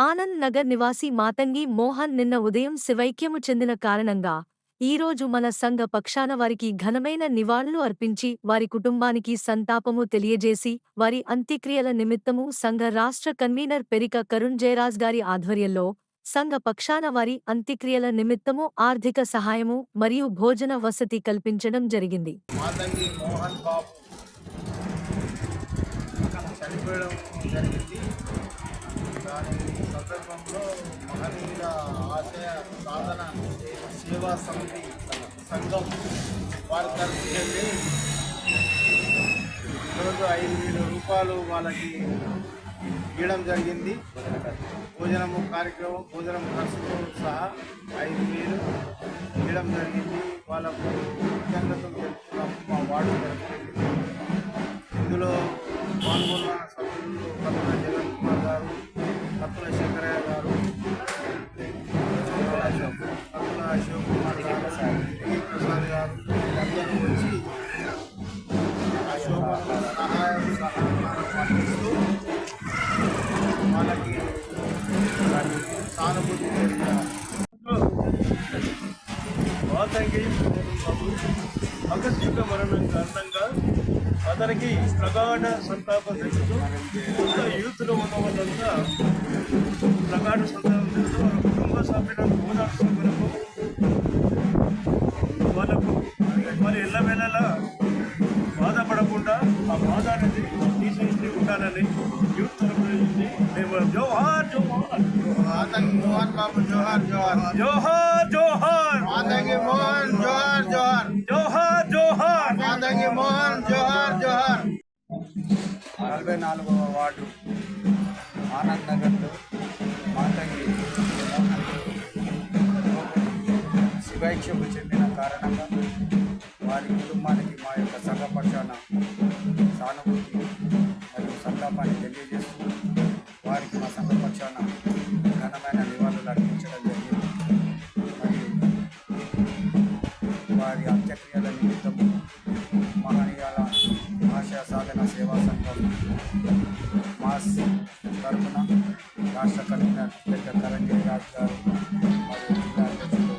ఆనంద్ నగర్ నివాసి మాతంగి మోహన్ నిన్న ఉదయం శివైక్యము చెందిన కారణంగా ఈరోజు మన సంఘ పక్షాన వారికి ఘనమైన నివాళులు అర్పించి వారి కుటుంబానికి సంతాపము తెలియజేసి వారి అంత్యక్రియల నిమిత్తము సంఘ రాష్ట్ర కన్వీనర్ పెరిక కరుణ్ జయరాజ్ గారి ఆధ్వర్యంలో సంఘ పక్షాన వారి అంత్యక్రియల నిమిత్తము ఆర్థిక సహాయము మరియు భోజన వసతి కల్పించడం జరిగింది. మోహన్ బాబు జరిగింది. దాని సందర్భంలో మహనీయుల ఆశయ సాధన సేవా సమితి సంఘం వారి తరఫున వెళ్ళి ఈరోజు ఐదు వేల రూపాయలు వాళ్ళకి ఇవ్వడం జరిగింది. భోజనము కార్యక్రమం భోజనం ఖర్చుతో సహా ఐదు వేలు ఇవ్వడం జరిగింది. వాళ్ళకు కృతజ్ఞతలు తెలుపుతున్నాము మా వార్డు తరఫున. ఆకస్మిక మరణం కారణంగా అతనికి ప్రగాఢ సంతాపం తెలుస్తూ యూత్లో ఉన్న వాళ్ళంతా ప్రగాఢ సంతాపం తెలుస్తూ వాళ్ళ కుటుంబ సభ్యులను ఓదార్చుకున్నకు వాళ్ళకు మరి ఎల్లవేళలా బాధపడకుండా ఆ బాధ అనేది తీసేసి ఉండాలని యూత్ తరపు నుంచి మేము జోహార్ జోహార్. మోహన్ బాబు జోహార్. జోహార్ జోహార్. జోహార్ మోహన్. మోహన్ జోహార్ జోహార్. నలభై నాలుగవ వార్డు ఆనంద్ నగర్లో మాతంగి శివైక్యము చెందిన కారణంగా వారి కుటుంబానికి మా యొక్క సంఘ పక్షాన సానుభూతి మరియు సంతాపాన్ని తెలియజేస్తూ వారికి మా సంఘ పక్షాన ఘనమైన రాష్ట్ర కన్వీనర్ పెద్ద కరంజయ్ రాజ్ గారు మరియు జిల్లా అధ్యక్షులు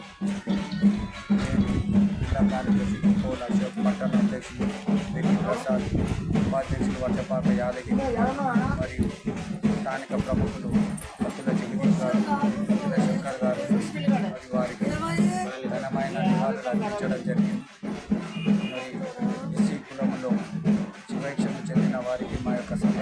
నేను జిల్లా కార్యదర్శి కోల అశోక్ పట్టణ అధ్యక్షులు వెంకట ప్రసాద్ ఉపాధ్యక్షులు వట్టపాక యాదగిరి మరియు స్థానిక ప్రముఖులు భక్తుల జగదీష్ గారు భక్తుల శంకర్ గారు మరియు వారికి ఘనమైన నివాళులు అర్పించడం జరిగింది మరి ఎస్సీ కులంలో శివైక్షకు చెందిన వారికి మా యొక్క సంఘ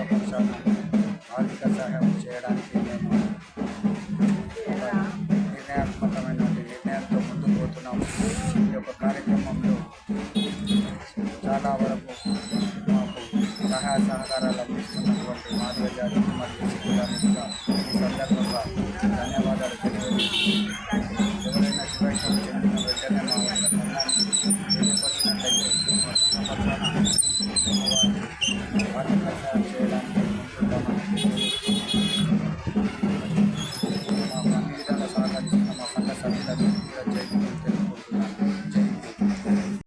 సహాయ సహకారాలు అందిస్తున్నటువంటి మాదిగ జాతికి మరియు ఎస్సీ కులానికి కూడా ఈ సందర్భంగా ధన్యవాదాలు తెలియజేస్తున్నాను